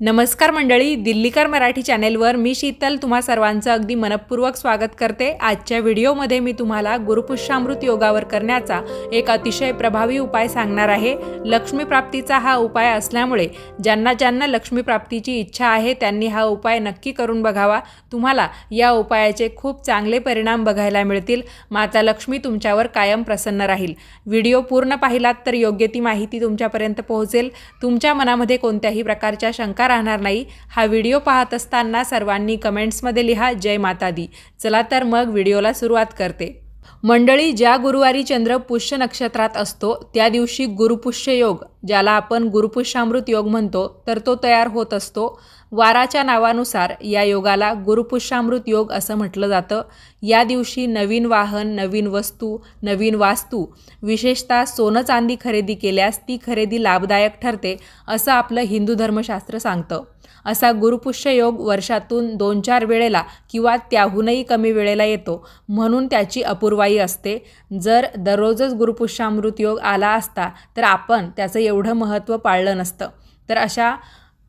नमस्कार मंडळी दिल्लीकर मराठी चॅनेलवर मी शीतल तुम्हा सर्वांचं अगदी मनपूर्वक स्वागत करते. आजच्या व्हिडिओमध्ये मी तुम्हाला गुरुपुष्यामृत योगावर करण्याचा एक अतिशय प्रभावी उपाय सांगणार आहे. लक्ष्मीप्राप्तीचा हा उपाय असल्यामुळे ज्यांना ज्यांना लक्ष्मीप्राप्तीची इच्छा आहे त्यांनी हा उपाय नक्की करून बघावा. तुम्हाला या उपायाचे खूप चांगले परिणाम बघायला मिळतील. माता लक्ष्मी तुमच्यावर कायम प्रसन्न राहील. व्हिडिओ पूर्ण पाहिलात तर योग्य ती माहिती तुमच्यापर्यंत पोहोचेल. तुमच्या मनामध्ये कोणत्याही प्रकारच्या शंका राहणार नाही. हा व्हिडिओ पाहत असताना सर्वांनी कमेंट्समध्ये लिहा जय माता दी चला तर मग व्हिडिओला सुरुवात करते. मंडळी ज्या गुरुवारी चंद्र पुष्य नक्षत्रात असतो त्या दिवशी गुरुपुष्य योग ज्याला आपण गुरुपुष्यामृत योग म्हणतो तर तो तयार होत असतो. वाराच्या नावानुसार या योगाला गुरुपुष्यामृत योग असं म्हटलं जातं. या दिवशी नवीन वाहन नवीन वस्तू नवीन वास्तू विशेषतः सोनं चांदी खरेदी केल्यास ती खरेदी लाभदायक ठरते असं आपलं हिंदू धर्मशास्त्र सांगतं. असा गुरुपुष्य योग वर्षातून दोन चार वेळेला किंवा त्याहूनही कमी वेळेला येतो म्हणून त्याची अपूर्वाई असते. जर दररोजच गुरुपुष्यामृत योग आला असता तर आपण त्याचं एवढं महत्त्व पाळलं नसतं. तर अशा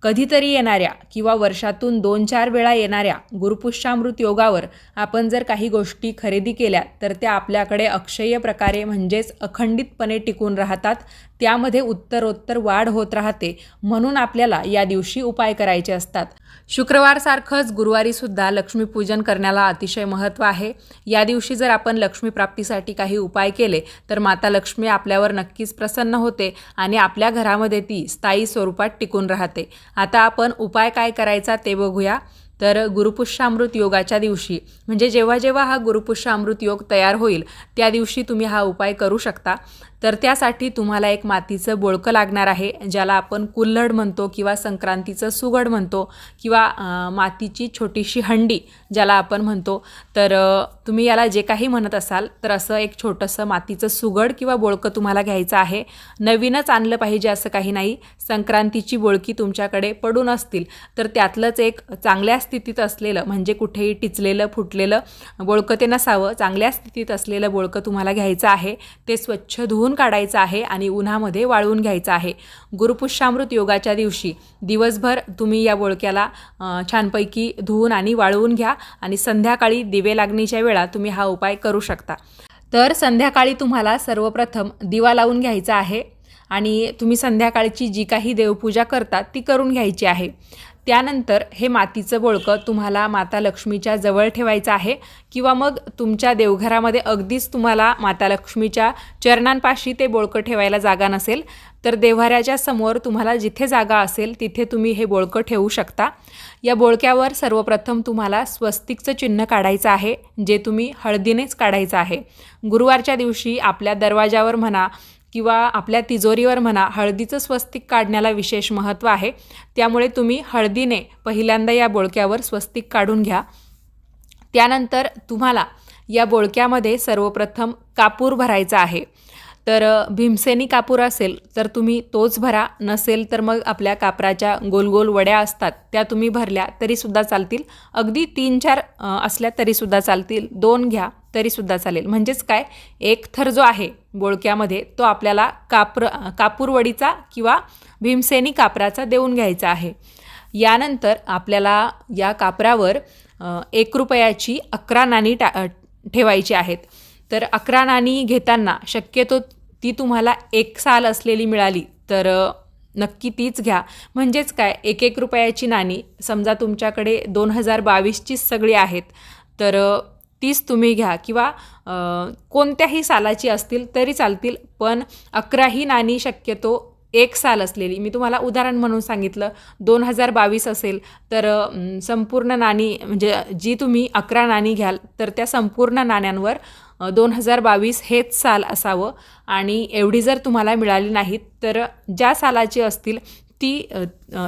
कधीतरी येणाऱ्या किंवा वर्षातून दोन चार वेळा येणाऱ्या गुरुपुष्यामृत योगावर आपण जर काही गोष्टी खरेदी केल्या तर त्या आपल्याकडे अक्षय्य प्रकारे म्हणजेच अखंडितपणे टिकून राहतात. त्यामध्ये उत्तरोत्तर वाढ होत राहते म्हणून आपल्याला या दिवशी उपाय करायचे असतात. शुक्रवारसारखंच गुरुवारीसुद्धा लक्ष्मीपूजन करण्याला अतिशय महत्त्व आहे. या दिवशी जर आपण लक्ष्मीप्राप्तीसाठी काही उपाय केले तर माता लक्ष्मी आपल्यावर नक्कीच प्रसन्न होते आणि आपल्या घरामध्ये ती स्थायी स्वरूपात टिकून राहते. आता आपण उपाय काय करायचा ते बघूया. तर गुरुपुष्यामृत योगाच्या दिवशी म्हणजे जेव्हा जेव्हा हा गुरुपुष्यामृत योग तयार होईल त्या दिवशी तुम्ही हा उपाय करू शकता. तर त्यासाठी तुम्हाला एक मातीचं बोळकं लागणार आहे ज्याला आपण कुल्हड म्हणतो किंवा संक्रांतीचं सुगड म्हणतो किंवा मातीची छोटीशी हंडी ज्याला आपण म्हणतो. तर तुम्ही याला जे काही म्हणत असाल तर असं एक छोटंसं मातीचं सुगड किंवा बोळकं तुम्हाला घ्यायचं आहे. नवीनच आणलं पाहिजे असं काही नाही. संक्रांतीची बोळकी तुमच्याकडे पडून असतील तर त्यातलंच एक चांगल्या स्थितीत असलेलं म्हणजे कुठेही टिचलेलं फुटलेलं बोळकं ते नसावं चांगल्या स्थितीत असलेलं बोळकं तुम्हाला घ्यायचं आहे. ते स्वच्छ धुवून काढायचं आहे आणि उन्हामध्ये वाळवून घ्यायचं आहे. गुरुपुष्यामृत योगाच्या दिवशी दिवसभर तुम्ही या बोळक्याला छानपैकी धुवून आणि वाळवून घ्या आणि संध्याकाळी दिवे लागणीच्या वेळा तुम्ही हा उपाय करू शकता. तर संध्याकाळी तुम्हाला सर्वप्रथम दिवा लावून घ्यायचा आहे आणि तुम्ही संध्याकाळची जी काही देवपूजा करता ती करून घ्यायची आहे. त्यानंतर हे मातीचं बोळकं तुम्हाला माता लक्ष्मीच्या जवळ ठेवायचं आहे किंवा मग तुमच्या देवघरामध्ये अगदीच तुम्हाला माता लक्ष्मीच्या चरणांपाशी ते बोळकं ठेवायला जागा नसेल तर देव्हाऱ्याच्या समोर तुम्हाला जिथे जागा असेल तिथे तुम्ही हे बोळकं ठेवू शकता. या बोळक्यावर सर्वप्रथम तुम्हाला स्वस्तिकचं चिन्ह काढायचं आहे जे तुम्ही हळदीनेच काढायचं आहे. गुरुवारच्या दिवशी आपल्या दरवाजावर म्हणा किंवा आपल्या तिजोरीवर म्हणा हळदीचं स्वस्तिक काढण्याला विशेष महत्त्व आहे. त्यामुळे तुम्ही हळदीने पहिल्यांदा या बोळक्यावर स्वस्तिक काढून घ्या. त्यानंतर तुम्हाला या बोळक्यामध्ये सर्वप्रथम कापूर भरायचा आहे. तर भीमसेनी कापूर असेल तर तुम्ही तोच भरा नसेल तर मग आपल्या कापराच्या गोल गोल वड्या असतात त्या तुम्ही भरल्या तरीसुद्धा चालतील. अगदी तीन चार असल्या तरीसुद्धा चालतील. दोन घ्या. तरीसुद्धा चालेल. म्हणजेच काय? एक थर जो आहे बोळक्यामध्ये तो आपल्याला कापर कापूरवडीचा किंवा भीमसेनी कापराचा देऊन घ्यायचा आहे. यानंतर आपल्याला या कापरावर एक रुपयाची अकरा नाणी टा ठेवायची आहेत. तर अकरा नाणी घेताना शक्यतो ती तुम्हाला एक साल असलेली मिळाली तर नक्की तीच घ्या. म्हणजेच काय? एक एक रुपयाची नाणी समजा तुमच्याकडे दोन हजार बावीसचीच सगळी आहेत तर तीच तुम्ही घ्या किंवा कोणत्याही सालाची असतील तरी चालतील पण अकराही नाणी शक्यतो एक साल असलेली. मी तुम्हाला उदाहरण म्हणून सांगितलं दोन हजार बावीस असेल तर संपूर्ण नाणी म्हणजे जी तुम्ही अकरा नाणी घ्याल तर त्या संपूर्ण नाण्यांवर दोन हजार बावीस हेच साल असावं. आणि एवढी जर तुम्हाला मिळाली नाहीत तर ज्या सालाची असतील ती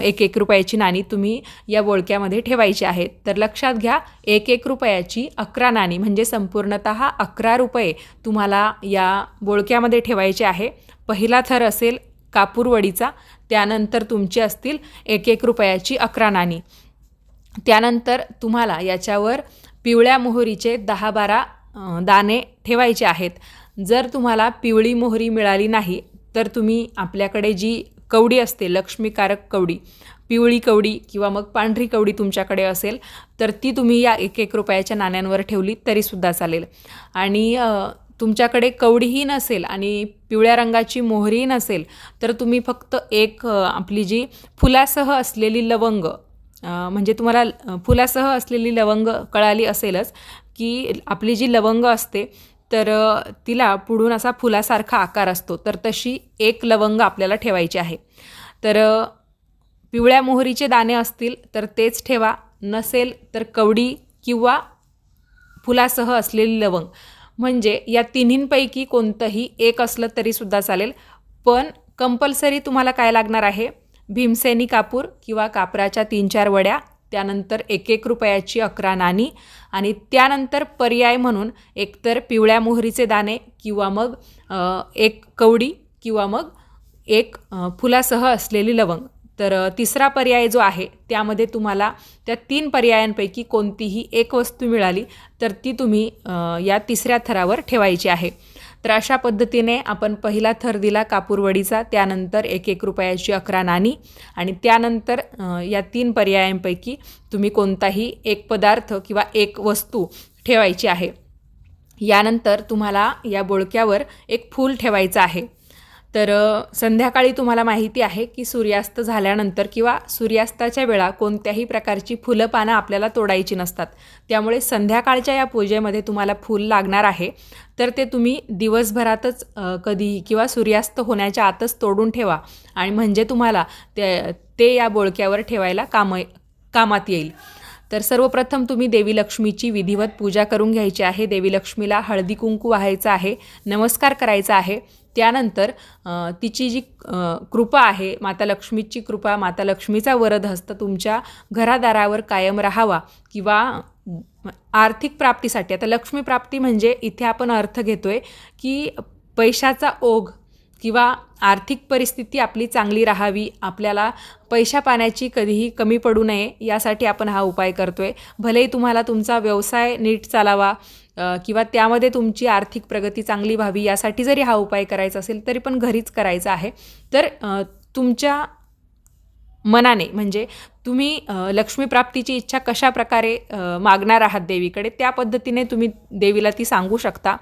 एक एक रुपयाची नाणी तुम्ही या बोळक्यामध्ये ठेवायची आहेत. तर लक्षात घ्या एक एक रुपयाची अकरा नाणी म्हणजे संपूर्णत अकरा रुपये तुम्हाला या बोळक्यामध्ये ठेवायचे आहे. पहिला थर असेल कापूरवडीचा त्यानंतर तुमची असतील एक एक रुपयाची अकरा नाणी. त्यानंतर तुम्हाला याच्यावर पिवळ्या मोहरीचे दहा बारा दाणे ठेवायचे आहेत. जर तुम्हाला पिवळी मोहरी मिळाली नाही तर तुम्ही आपल्याकडे जी कवडी असते लक्ष्मीकारक कवडी. पिवळी कवडी किंवा मग पांढरी कवडी तुमच्याकडे असेल तर ती तुम्ही या एक एक रुपयाच्या नाण्यांवर ठेवली तरीसुद्धा चालेल. आणि तुमच्याकडे कवडीही नसेल आणि पिवळ्या रंगाची मोहरीही नसेल तर तुम्ही फक्त एक आपली जी फुलासह असलेली लवंग म्हणजे तुम्हाला फुलासह असलेली लवंग कळाली असेलच की आपली जी लवंग असते तर तिला पुढून असा फुलासारखा आकार असतो. तर तशी एक लवंग आपल्याला ठेवायची आहे. तर पिवळ्या मोहरीचे दाणे असतील तर तेच ठेवा. नसेल तर कवडी किंवा फुलासह असलेली लवंग. म्हणजे या तिन्हींपैकी कोणतंही एक असलं तरीसुद्धा चालेल. पण कंपल्सरी तुम्हाला काय लागणार आहे? भीमसेनी कापूर किंवा कापराच्या तीन चार वड्या त्यानंतर एक एक रुपयाची अकरा नाणी आणि त्यानंतर पर्याय म्हणून एकतर पिवळ्या मोहरीचे दाणे किंवा मग एक कवडी किंवा मग एक फुलासह असलेली लवंग. तर तिसरा पर्याय जो आहे त्यामध्ये तुम्हाला त्या तीन पर्यायांपैकी कोणतीही एक वस्तू मिळाली तर ती तुम्ही या तिसऱ्या थरावर ठेवायची आहे. तर अशा पद्धतीने आपण पहिला थर दिला कापूरवडीचा त्यानंतर एक एक रुपयाची अकरा नाणी आणि त्यानंतर या तीन पर्यायांपैकी तुम्ही कोणताही एक पदार्थ किंवा एक वस्तू ठेवायची आहे. यानंतर तुम्हाला या बोळक्यावर एक फूल ठेवायचं आहे. तर संध्याकाळी तुम्हाला माहिती आहे की सूर्यास्त झाल्यानंतर किंवा सूर्यास्ताच्या वेळा कोणत्याही प्रकारची फुलं पानं आपल्याला तोडायची नसतात. त्यामुळे संध्याकाळच्या या पूजेमध्ये तुम्हाला फूल लागणार आहे. तर ते तुम्ही दिवसभरातच कधीही किंवा सूर्यास्त होण्याच्या आतच तोडून ठेवा. आणि म्हणजे तुम्हाला ते ते या बोळक्यावर ठेवायला काम कामात येईल. तर सर्वप्रथम तुम्ही देवी लक्ष्मीची विधिवत पूजा करून घ्यायची आहे. देवी लक्ष्मीला हळदी कुंकू व्हायचं आहे नमस्कार करायचा आहे. त्यानंतर तिची जी कृपा आहे माता लक्ष्मीची कृपा माता लक्ष्मीचा वरद हस्त तुमच्या घरादारावर कायम राहावा किंवा आर्थिक प्राप्तीसाठी. आता लक्ष्मी प्राप्ती म्हणजे इथे आपण अर्थ घेतोय की पैशाचा ओघ किंवा आर्थिक परिस्थिती आपली चांगली राहावी आपल्याला पैशा पाण्याची कधीही कमी पडू नये यासाठी आपण हा उपाय करतो आहे भलेही तुम्हाला तुमचा व्यवसाय नीट चालावा किंवा त्यामध्ये तुमची आर्थिक प्रगती चांगली व्हावी यासाठी जरी हा उपाय करायचा असेल तरी पण घरीच करायचा आहे. तर तुमच्या मनाने म्हणजे तुम्ही लक्ष्मीप्राप्तीची इच्छा कशा प्रकारे मागणार आहात देवीकडे त्या पद्धतीने तुम्ही देवीला ती सांगू शकता.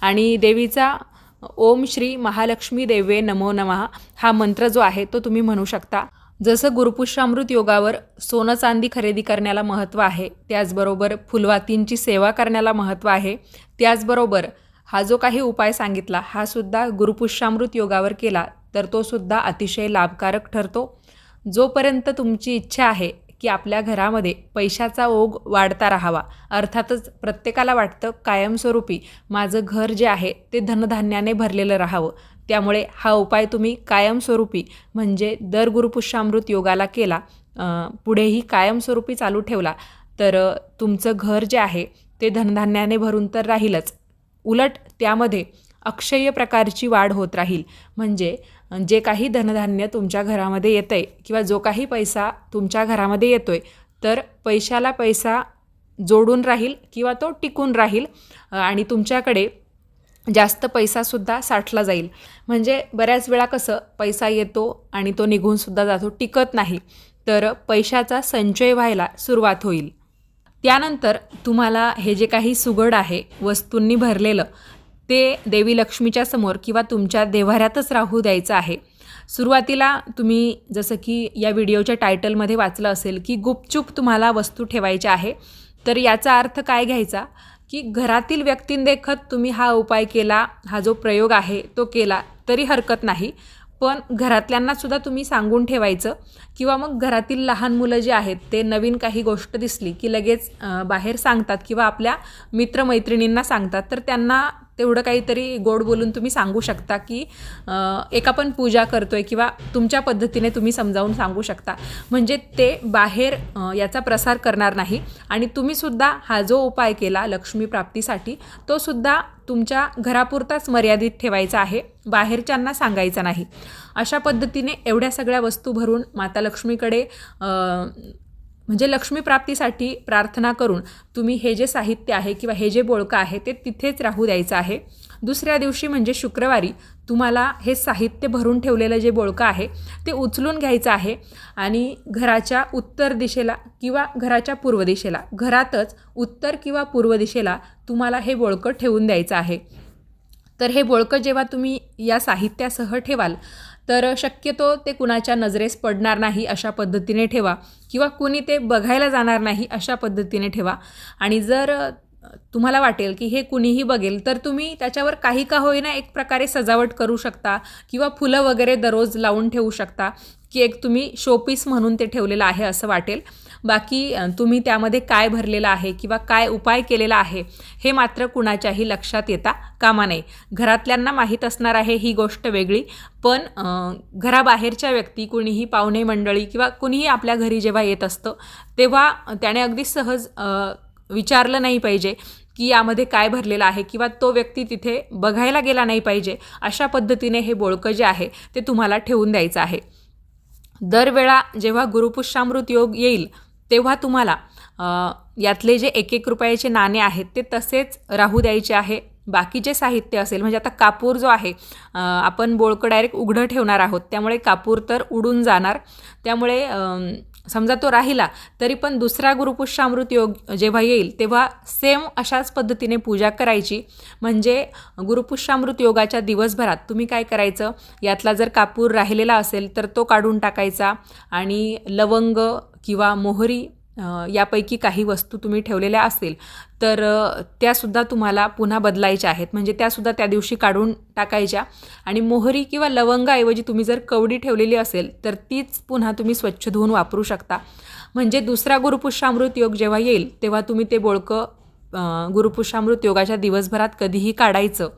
आणि देवीचा ओम श्री महालक्ष्मी देवे नमो नमः. हा मंत्र जो आहे तो तुम्ही म्हणू शकता. जसं गुरुपुष्यामृत योगावर सोनं चांदी खरेदी करण्याला महत्त्व आहे त्याचबरोबर फुलवातींची सेवा करण्याला महत्त्व आहे त्याचबरोबर हा जो काही उपाय सांगितला हा सुद्धा गुरुपुष्यामृत योगावर केला तर तो सुद्धा अतिशय लाभकारक ठरतो. जोपर्यंत तुमची इच्छा आहे की आपल्या घरामध्ये पैशाचा ओघ वाढता राहावा. अर्थातच प्रत्येकाला वाटतं कायमस्वरूपी माझं घर जे आहे ते धनधान्याने भरलेलं राहावं. त्यामुळे हा उपाय तुम्ही कायमस्वरूपी म्हणजे दर गुरुपुष्यामृत योगाला केला पुढेही कायमस्वरूपी चालू ठेवला तर तुमचं घर जे आहे ते धनधान्याने भरून तर राहीलच. उलट त्यामध्ये अक्षय प्रकारची वाढ होत राहील. म्हणजे जे काही धनधान्य तुमच्या घरामध्ये येतं आहे किंवा जो काही पैसा तुमच्या घरामध्ये येतो आहे तर पैशाला पैसा जोडून राहील किंवा तो टिकून राहील आणि तुमच्याकडे जास्त पैसासुद्धा साठला जाईल. म्हणजे बऱ्याच वेळा कसं पैसा येतो आणि तो निघूनसुद्धा जातो टिकत नाही तर पैशाचा संचय व्हायला सुरुवात होईल. त्यानंतर तुम्हाला हे जे काही सुगड आहे वस्तूंनी भरलेलं ते देवी लक्ष्मीच्या समोर किंवा तुमच्या देव्हाऱ्यातच राहू द्यायचं आहे. सुरुवातीला तुम्ही जसं की या व्हिडिओच्या टायटलमध्ये वाचलं असेल की गुपचूप तुम्हाला वस्तू ठेवायच्या आहे. तर याचा अर्थ काय घ्यायचा? की घरातील व्यक्तींदेखत तुम्ही हा उपाय केला हा जो प्रयोग आहे तो केला तरी हरकत नाही. पण घरातल्यांनासुद्धा तुम्ही सांगून ठेवायचं किंवा मग घरातील लहान मुलं जे आहेत ते नवीन काही गोष्ट दिसली की लगेच बाहेर सांगतात किंवा आपल्या मित्रमैत्रिणींना सांगतात तर त्यांना तेवढं काहीतरी गोड बोलून तुम्ही सांगू शकता की एका एक आपण पूजा करतोय किंवा तुमच्या पद्धतीने तुम्ही समजावून सांगू शकता. म्हणजे ते बाहेर याचा प्रसार करणार नाही. आणि तुम्हीसुद्धा हा जो उपाय केला लक्ष्मी प्राप्तीसाठी तो सुद्धा तुमच्या घरापुरताच मर्यादित ठेवायचा आहे. बाहेरच्यांना सांगायचा नाही. अशा पद्धतीने एवढ्या सगळ्या वस्तू भरून माता लक्ष्मीकडे म्हणजे लक्ष्मी प्राप्तीसाठी प्रार्थना करून तुम्ही हे जे साहित्य आहे किंवा हे जे बोळकं आहे ते तिथेच राहू द्यायचं आहे. दुसऱ्या दिवशी म्हणजे शुक्रवारी तुम्हाला हे साहित्य भरून ठेवलेलं जे बोळकं आहे ते उचलून घ्यायचं आहे आणि घराच्या उत्तर दिशेला किंवा घराच्या पूर्व दिशेला घरातच उत्तर किंवा पूर्व दिशेला तुम्हाला हे बोळकं ठेवून द्यायचं आहे. तर हे बोळकं जेव्हा तुम्ही या साहित्यासह ठेवाल तर शक्यतो ते कुणाच्या नजरेस पडणार नाही अशा पद्धतीने ठेवा किंवा कुणी ते बघायला जाणार नाही अशा पद्धतीने ठेवा. आणि जर तुम्हाला वाटेल की हे कुणीही बघेल तर तुम्ही त्याच्यावर काही का होईना एक प्रकारे सजावट करू शकता किंवा फुलं वगैरे दररोज लावून ठेवू शकता की एक तुम्ही शोपीस म्हणून ते ठेवलेलं आहे असं वाटेल. बाकी तुम्ही त्यामध्ये काय भरलेलं आहे किंवा काय उपाय केलेला आहे हे मात्र कुणाच्याही लक्षात येता कामा नये. घरातल्यांना माहीत असणार आहे ही गोष्ट वेगळी पण घराबाहेरच्या व्यक्ती कुणीही पाहुणे मंडळी किंवा कुणीही आपल्या घरी जेव्हा येत असतं तेव्हा त्याने अगदी सहज विचारलं नाही पाहिजे की यामध्ये काय भरलेलं आहे किंवा तो व्यक्ती तिथे बघायला गेला नाही पाहिजे अशा पद्धतीने हे बोळकं जे आहे ते तुम्हाला ठेवून द्यायचं आहे. दरवेळा जेव्हा गुरुपुष्यामृत योग येईल तेव्हा तुम्हाला यातले जे एक एक रुपयाचे नाणे आहेत ते तसेच राहू द्यायचे आहे. बाकीचे साहित्य असेल म्हणजे आता कापूर जो आहे आपण बोळकं डायरेक्ट उघडं ठेवणार आहोत. त्यामुळे कापूर तर उडून जाणार. त्यामुळे समजा तो राहिला तरी पण दुसरा गुरुपुष्यामृत योग जेव्हा येईल तेव्हा सेम अशाच पद्धतीने पूजा करायची. म्हणजे गुरुपुष्यामृत योगाच्या दिवसभरात तुम्ही काय करायचं? यातला जर कापूर राहिलेला असेल तर तो काढून टाकायचा. आणि लवंग किंवा मोहरी यापैकी काही वस्तू तुम्ही ठेवलेल्या असेल तर त्यासुद्धा तुम्हाला पुन्हा बदलायच्या आहेत. म्हणजे त्यासुद्धा त्या दिवशी काढून टाकायच्या. आणि मोहरी किंवा लवंगाऐवजी तुम्ही जर कवडी ठेवलेली असेल तर तीच पुन्हा तुम्ही स्वच्छ धुवून वापरू शकता. म्हणजे दुसरा गुरुपुष्यामृत योग जेव्हा येईल तेव्हा तुम्ही ते बोळकं गुरुपुष्यामृत योगाच्या दिवसभरात कधीही काढायचं.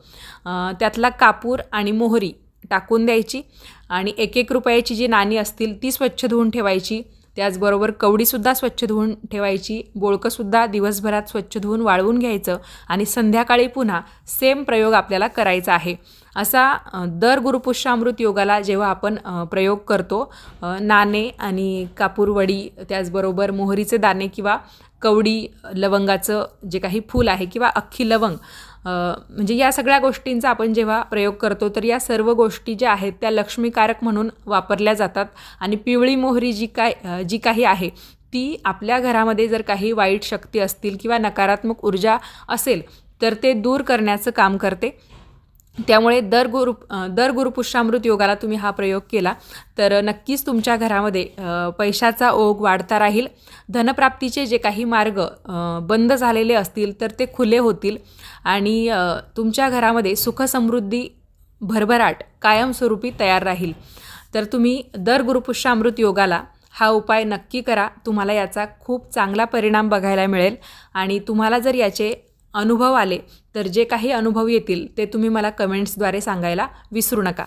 त्यातला कापूर आणि मोहरी टाकून द्यायची. आणि एक एक रुपयाची जी नाणी असतील ती स्वच्छ धुवून ठेवायची. त्याचबरोबर कवडीसुद्धा स्वच्छ धुवून ठेवायची बोळकंसुद्धा दिवसभरात स्वच्छ धुवून वाळवून घ्यायचं आणि संध्याकाळी पुन्हा सेम प्रयोग आपल्याला करायचा आहे. असा दर गुरुपुष्यामृत योगाला जेव्हा आपण प्रयोग करतो नाणे आणि कापूरवडी त्याचबरोबर मोहरीचे दाणे किंवा कवडी लवंगाचं जे काही फूल आहे किंवा अख्खी लवंग म्हणजे या सगळ्या गोष्टींचा आपण जेव्हा प्रयोग करतो तर या सर्व गोष्टी ज्या आहेत त्या लक्ष्मीकारक म्हणून वापरल्या जातात. आणि पिवळी मोहरी जी काय जी काही आहे ती आपल्या घरामध्ये जर काही वाईट शक्ती असतील किंवा नकारात्मक ऊर्जा असेल तर ते दूर करण्याचं काम करते. त्यामुळे दर गुरु दर गुरुपुष्यामृत योगाला तुम्ही हा प्रयोग केला. तर नक्कीच तुमच्या घरामध्ये पैशाचा ओघ वाढता राहील. धनप्राप्तीचे जे काही मार्ग बंद झालेले असतील तर ते खुले होतील. आणि तुमच्या घरामध्ये सुखसमृद्धी भरभराट कायमस्वरूपी तयार राहील. तर तुम्ही दर गुरुपुष्यामृत योगाला हा उपाय नक्की करा. तुम्हाला याचा खूप चांगला परिणाम बघायला मिळेल. आणि तुम्हाला जर याचे अनुभव आले तर जे काही अनुभव येतील ते तुम्ही मला कमेंट्सद्वारे सांगायला विसरू नका.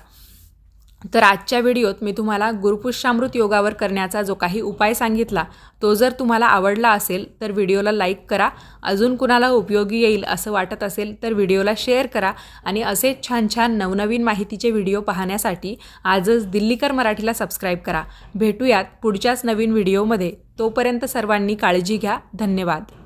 तर आजच्या व्हिडिओत मी तुम्हाला गुरुपुष्यामृत योगावर करण्याचा जो काही उपाय सांगितला तो जर तुम्हाला आवडला असेल तर व्हिडिओला लाईक करा. अजून कुणाला उपयोगी येईल असं वाटत असेल तर व्हिडिओला शेअर करा आणि असेच छान छान नवनवीन माहितीचे व्हिडिओ पाहण्यासाठी आजच दिल्लीकर मराठीला सबस्क्राईब करा. भेटूयात पुढच्याच नवीन व्हिडिओमध्ये. तोपर्यंत सर्वांनी काळजी घ्या. धन्यवाद.